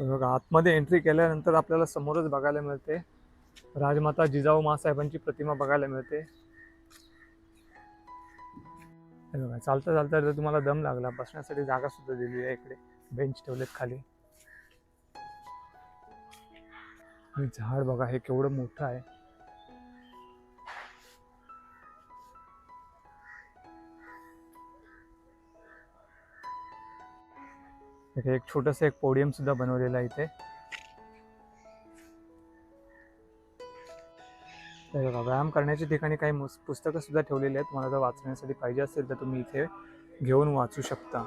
तर बघा आतमध्ये एंट्री केल्यानंतर आपल्याला समोरच बघायला मिळते. राजमाता जिजाऊ मासाहेबांची प्रतिमा बघायला मिळते. बघा चालता चालता जर तुम्हाला दम लागला बसण्यासाठी जागा सुद्धा दिली आहे इकडे. बेंच ठेवलेत खाली. झाड बघा हे केवढं मोठं आहे. इथे एक छोटस एक पोडियम सुद्धा बनवलेलं आहे इथे. बघा व्यायाम करण्याच्या ठिकाणी काही पुस्तकं सुद्धा ठेवलेली आहेत. तुम्हाला जर वाचण्यासाठी पाहिजे असेल तर तुम्ही इथे घेऊन वाचू शकता.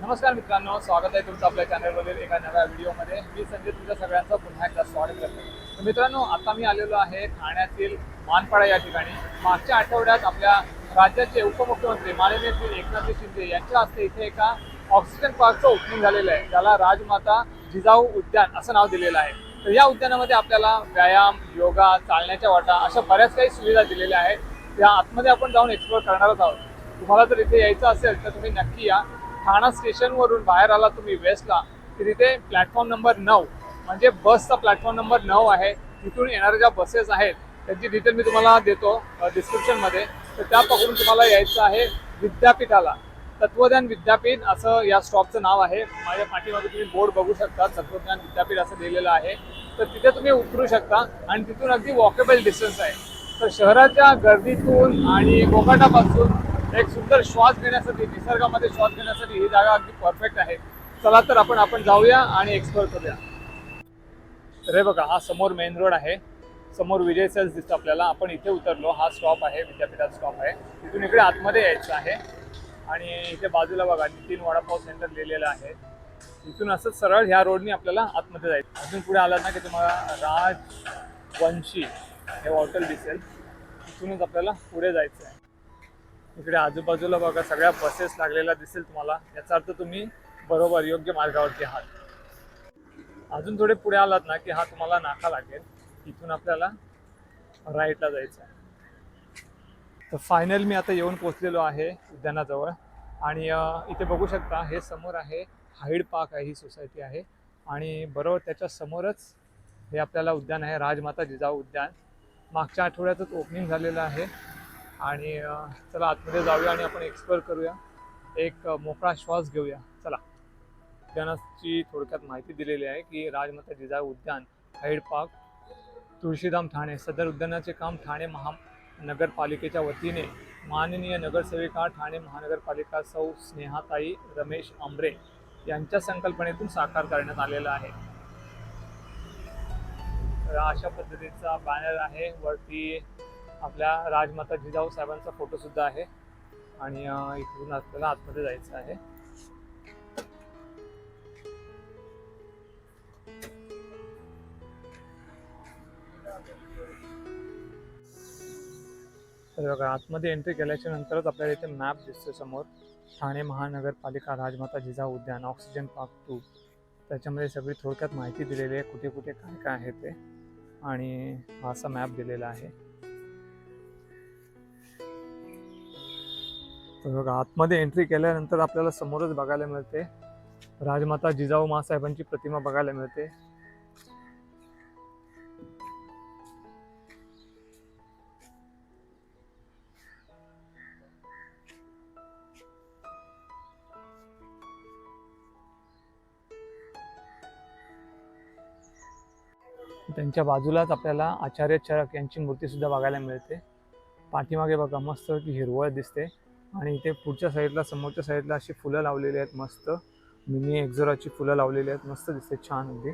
नमस्कार मित्रांनो स्वागत आहे तुमचं आपल्या चॅनलवरील एका नव्या व्हिडिओमध्ये. मी संजय तुमच्या सगळ्यांचं पुन्हा एकदा स्वागत करतो. मित्रांनो आता मी आलेलो आहे ठाण्यातील मानपाडा या ठिकाणी. मागच्या आठवड्यात आपल्या राज्याचे उपमुख्यमंत्री माननीय श्री एकनाथ शिंदे यांच्या हस्ते इथे एका ऑक्सिजन पार्कचं ओपनिंग झालेलं आहे. ज्याला राजमाता जिजाऊ उद्यान असं नाव दिलेलं आहे. तर या उद्यानामध्ये आपल्याला व्यायाम योगा चालण्याच्या वाटा अशा बऱ्याच काही सुविधा दिलेल्या आहेत. या आतमध्ये आपण जाऊन एक्सप्लोर करणारच आहोत. तुम्हाला जर इथे यायचं असेल तर तुम्ही नक्की या. ठाणा स्टेशनवरून बाहेर आला तुम्ही वेस्टला की तिथे प्लॅटफॉर्म नंबर नऊ म्हणजे बसचा प्लॅटफॉर्म नंबर नऊ आहे. तिथून येणाऱ्या ज्या बसेस आहेत त्यांची डिटेल मी तुम्हाला देतो डिस्क्रिप्शनमध्ये तर त्या पकडून तुम्हाला यायचं आहे विद्यापीठाला. तत्वज्ञान विद्यापीठ असं या स्टॉपचं नाव आहे. माझ्या पाठीमागे तुम्ही बोर्ड बघू शकता तत्वज्ञान विद्यापीठ असं लिहिलेलं आहे. तर तिथे तुम्ही उतरू शकता आणि तिथून अगदी वॉकेबल डिस्टन्स आहे. तर शहराच्या गर्दीतून आणि गोकाटापासून एक सुंदर श्वास घेण्यासाठी निसर्गामध्ये श्वास घेण्यासाठी ही जागा अगदी परफेक्ट आहे. चला तर आपण आपण जाऊया आणि एक्सप्लोर करूया. अरे बघा हा समोर मेन रोड आहे. समोर विजय सेल्स दिसतं आपल्याला. आपण इथे उतरलो. हा स्टॉप आहे विद्यापीठात स्टॉप आहे. तिथून इकडे आतमध्ये यायचं आहे. आणि इथे बाजूला बघा नितीन वडापाव सेंटर लिहिलेलं आहे. इथून असं सरळ ह्या रोडनी आपल्याला आतमध्ये जायचं. अजून पुढे आलात ना की तुम्हाला राजवंशी हे हॉटेल दिसेल. इथूनच आपल्याला पुढे जायचं आहे. इकडे आजूबाजूला बघा सगळ्या बसेस लागलेल्या दिसेल तुम्हाला. याचा अर्थ तुम्ही बरोबर योग्य मार्गावरती आहात. अजून थोडे पुढे आलात ना की हा तुम्हाला नाका लागेल. इथून आपल्याला राईटला जायचं आहे. तर फायनल मी आता येऊन पोचलेलो आहे उद्यानाजवळ. आणि इथे बघू शकता हे समोर आहे हाईड पार्क आहे ही सोसायटी आहे. आणि बरोबर त्याच्या समोरच हे आपल्याला उद्यान आहे राजमाता जिजाऊ उद्यान. मागच्या आठवड्यातच ओपनिंग झालेलं आहे. आणि चला आतमध्ये जाऊया आणि आपण एक्सप्लोर करूया. एक मोकळा श्वास घेऊया. चला. उद्यानाची थोडक्यात माहिती दिलेली आहे की राजमाता जिजाऊ उद्यान हाईड पार्क तुळशीधाम ठाणे सदर उद्यानाचे काम ठाणे महा नगरपालिकेच्या वतीने माननीय नगरसेविका ठाणे महानगरपालिका सौ स्नेहाताई रमेश आंबरे यांच्या संकल्पनेतून साकार करण्यात आलेला आहे. तर अशा पद्धतीचा बॅनर आहे. वरती आपल्या राजमाता जिजाऊ साहेबांचा फोटोसुद्धा आहे. आणि इथून आपल्याला आतमध्ये जायचं आहे. तर बघा आतमध्ये एंट्री केल्याच्या नंतरच आपल्याला इथे मॅप दिसतो समोर. ठाणे महानगरपालिका राजमाता जिजाऊ उद्यान ऑक्सिजन पार्क टू त्याच्यामध्ये सगळी थोडक्यात माहिती दिलेली आहे कुठे कुठे काय काय आहे ते. आणि हा असा मॅप दिलेला आहे. तर बघा आतमध्ये एंट्री केल्यानंतर आपल्याला समोरच बघायला मिळते. राजमाता जिजाऊ मासाहेबांची प्रतिमा बघायला मिळते. त्यांच्या बाजूलाच आपल्याला आचार्य चरक यांची मूर्ती सुद्धा बघायला मिळते. पाठीमागे बघा मस्त की हिरवळ दिसते. आणि इथे पुढच्या साईडला समोरच्या साईडला अशी फुलं लावलेली आहेत मस्त. मिनी एक्झोराची फुलं लावलेली आहेत मस्त दिसते छान अगदी.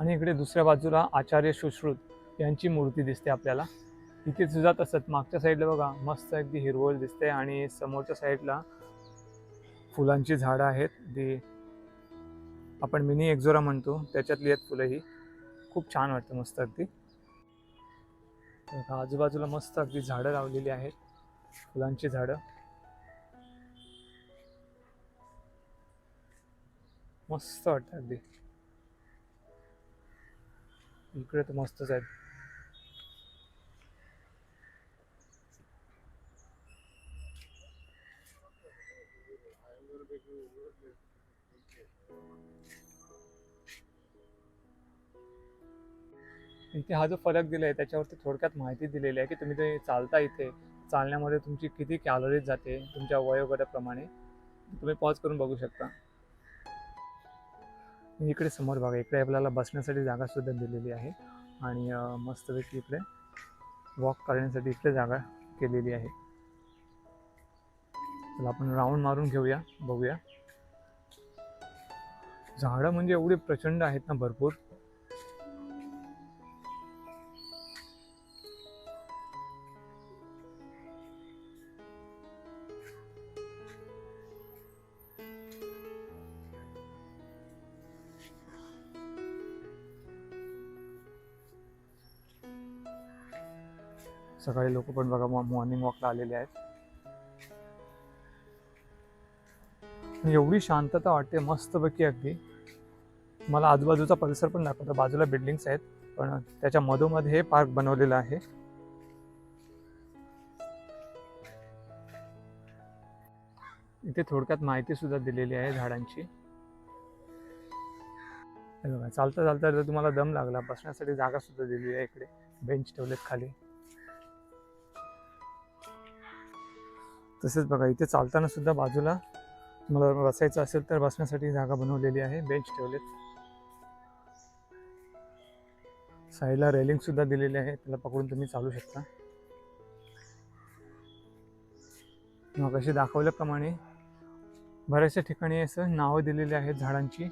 आणि इकडे दुसऱ्या बाजूला आचार्य सुश्रुत यांची मूर्ती दिसते आपल्याला. इथे सुद्धा तसंच मागच्या साईडला बघा मस्त अगदी हिरवळ दिसते आणि समोरच्या साईडला फुलांची झाडं आहेत. जी आपण मिनी एक्झोरा म्हणतो. त्याच्यातली आहेत फुलं ही. खूप छान वाटतं मस्त अगदी. आजूबाजूला मस्त अगदी झाडं लावलेली आहेत. फुलांची झाडं. मस्त वाटतं अगदी. इकडे तर मस्तच आहेत. इथे हा जो फलक दिलाय त्याच्यावरती थोडक्यात माहिती दिलेली आहे की तुम्ही ते चालता इथे चालण्यामध्ये तुमची किती कॅलरीज जाते तुमच्या वयोगटाप्रमाणे तुम्ही पॉज करून बघू शकता. इकडे समोर बघा इकडे आपल्याला बसण्यासाठी जागा सुद्धा दिलेली आहे. आणि मस्तपैकी इकडे वॉक करण्यासाठी इकडे जागा केलेली आहे. चला आपण राऊंड मारून घेऊया बघूया. झाडं म्हणजे एवढे प्रचंड आहेत ना भरपूर. सकाळी लोक पण बघा मॉर्निंग वॉकला आलेले आहेत. एवढी शांतता वाटते मस्तपैकी अगदी. मला आजूबाजूचा परिसर पण दाखवतो. बाजूला बिल्डिंग्स आहेत पण त्याच्या मधोमध हे पार्क बनवलेलं आहे. इथे थोडक्यात माहिती सुद्धा दिलेली आहे झाडांची. चालता चालता जर तुम्हाला दम लागला बसण्यासाठी जागा सुद्धा दिलेली आहे इकडे. बेंच ठेवलेत खाली. तसेच बघा इथे चालताना सुद्धा बाजूला तुम्हाला बसायचं असेल तर बसण्यासाठी जागा बनवलेली आहे. बेंच ठेवलेत. साईडला रेलिंग सुद्धा दिलेली आहे. त्याला पकडून तुम्ही चालू शकता. मग अशी दाखवल्याप्रमाणे बऱ्याचशा ठिकाणी असं नावं दिलेली आहेत झाडांची.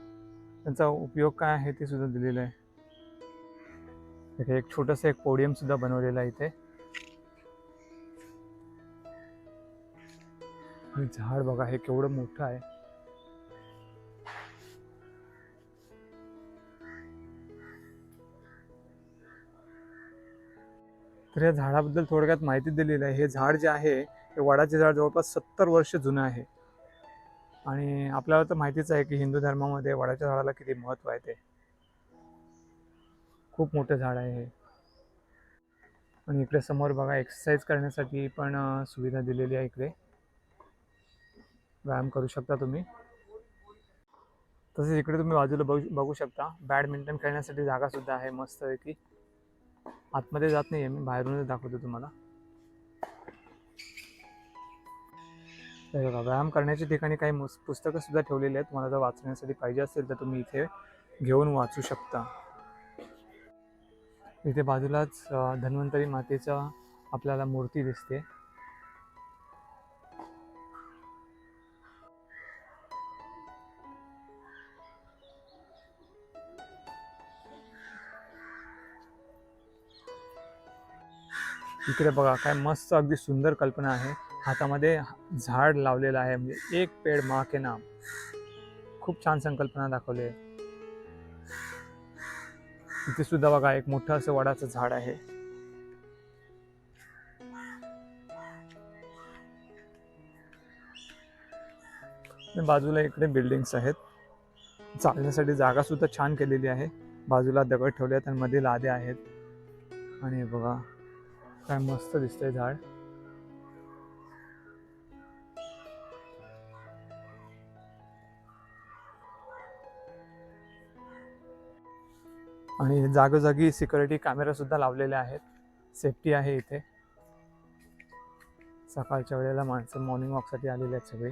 त्यांचा उपयोग काय आहे ते सुद्धा दिलेलं आहे. इथे एक छोटंसं एक पोडियम सुद्धा बनवलेलं आहे इथे. आणि झाड बघा हे केवढं मोठं आहे. तर या झाडाबद्दल थोडक्यात माहिती दिलेली आहे. हे झाड जे आहे हे वडाचे झाड जवळपास सत्तर वर्ष जुनं आहे. आणि आपल्याला तर माहितीच आहे की हिंदू धर्मामध्ये वडाच्या झाडाला किती महत्त्व आहे ते. खूप मोठं झाड आहे हे. आणि इकडे समोर बघा एक्सरसाइज करण्यासाठी पण सुविधा दिलेली आहे इकडे. व्यायाम करू शकता तुम्ही. तसेच इकडे तुम्ही बाजूला बघू बघू शकता. बॅडमिंटन खेळण्यासाठी जागा सुद्धा आहे मस्त आहे की आतमध्ये जात नाही आहे मी बाहेरूनच दाखवतो तुम्हाला. बघा व्यायाम करण्याच्या ठिकाणी काही मुस- पुस्तकं सुद्धा ठेवलेली आहेत. तुम्हाला जर वाचण्यासाठी पाहिजे असेल तर तुम्ही इथे घेऊन वाचू शकता. इथे बाजूलाच धन्वंतरी मातेचा आपल्याला मूर्ती दिसते. इकडे बघा काय मस्त अगदी सुंदर कल्पना आहे. हातामध्ये झाड लावलेलं आहे म्हणजे एक पेड मा के नाम. खूप छान संकल्पना दाखवली आहे. इथे सुद्धा बघा एक मोठं असं वडाचं झाड आहे. बाजूला इकडे बिल्डिंग्स आहेत. चालण्यासाठी जागा सुद्धा छान केलेली आहे. बाजूला दगड ठेवले आहेत आणि मध्ये लादे आहेत. आणि बघा. काय मस्त दिसतंय झाड. आणि जागोजागी सिक्युरिटी कॅमेरा सुद्धा लावलेले आहेत. सेफ्टी आहे इथे. सकाळच्या वेळेला माणसं मॉर्निंग वॉकसाठी आलेले आहेत सगळे.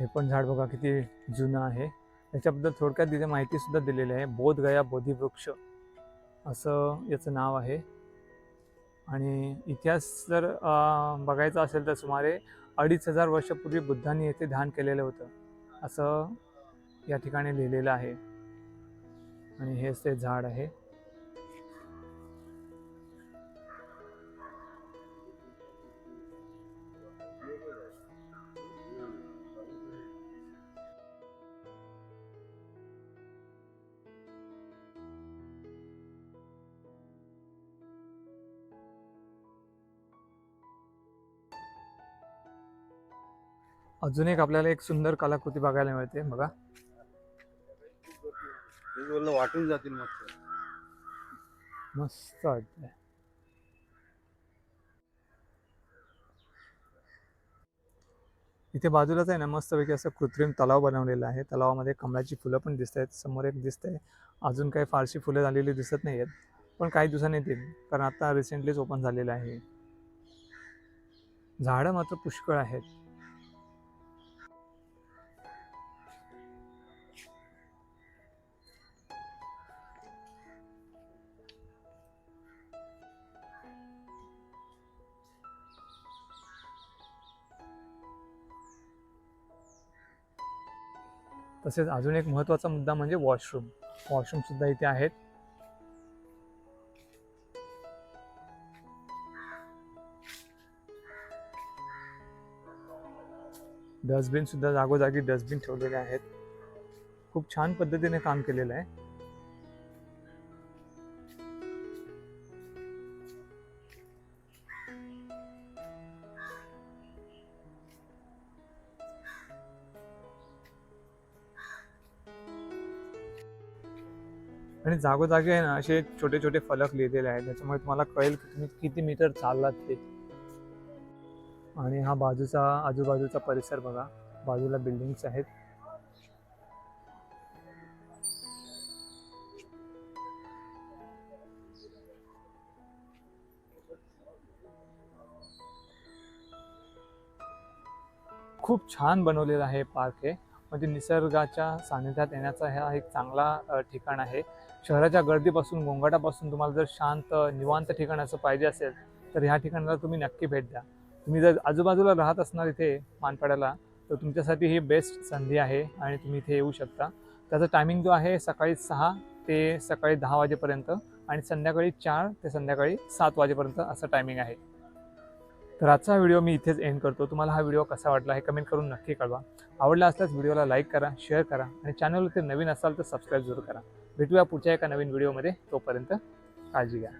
हे पण झाड बघा किती जुनं आहे. याच्याबद्दल थोडक्यात तिथे माहिती सुद्धा दिलेली आहे. बोधगया बोधिवृक्ष. असं याचं नाव आहे. आणि इतिहास जर बघायचा असेल तर सुमारे अडीच हजार वर्षापूर्वी बुद्धांनी येथे ध्यान केलेलं होतं. असं या ठिकाणी लिहिलेलं आहे. आणि हेच ते झाड आहे. अजून एक आपल्याला एक सुंदर कलाकृती बघायला मिळते बघा. वाटून जातील मस्त. मस्त वाटतंय. इथे बाजूलाच आहे ना मस्तपैकी असं कृत्रिम तलाव बनवलेला आहे. तलावामध्ये कमळाची फुलं पण दिसत आहेत समोर एक दिसत आहे अजून काही फारशी फुलं झालेली दिसत नाही आहेत पण काही दिवसांनी येतील कारण आता रिसेंटलीच ओपन झालेलं आहे. झाडं मात्र पुष्कळ आहेत. तसेच अजून एक महत्त्वाचा मुद्दा म्हणजे वॉशरूम. वॉशरूमसुद्धा इथे आहेत. डस्टबिनसुद्धा जागोजागी डस्टबिन ठेवलेले आहेत. खूप छान पद्धतीने काम केलेलं आहे. आणि जागोजागी आहे ना असे छोटे छोटे फलक लिहिलेले आहेत. त्याच्यामुळे तुम्हाला कळेल की तुम्ही किती मीटर चाललात ते. आणि हा बाजूचा आजूबाजूचा परिसर बघा. बाजूला बिल्डिंग्स आहेत. खूप छान बनवलेला आहे पार्क हे. म्हणजे निसर्गाच्या सानिध्यात येण्याचा हा एक चांगला ठिकाण आहे. शहराच्या गर्दीपासून गोंगाटापासून तुम्हाला जर शांत निवांत ठिकाण असं पाहिजे असेल तर ह्या ठिकाणाला तुम्ही नक्की भेट द्या. तुम्ही जर आजूबाजूला राहत असणार इथे मानपाड्याला तर तुमच्यासाठी ही बेस्ट संधी आहे आणि तुम्ही इथे येऊ शकता. त्याचा टायमिंग जो आहे सकाळी सहा ते सकाळी दहा वाजेपर्यंत आणि संध्याकाळी चार ते संध्याकाळी सात वाजेपर्यंत असं टायमिंग आहे. तर आजचा व्हिडिओ मी इथेच एंड करतो. तुम्हाला हा व्हिडिओ कसा वाटला हे कमेंट करून नक्की कळवा. आवडला असल्यास व्हिडिओला लाईक करा शेअर करा आणि चॅनलवरती नवीन असाल तर सबस्क्राईब जरूर करा. भेटूया पुढच्या एका नवीन व्हिडिओमध्ये तोपर्यंत काळजी घ्या.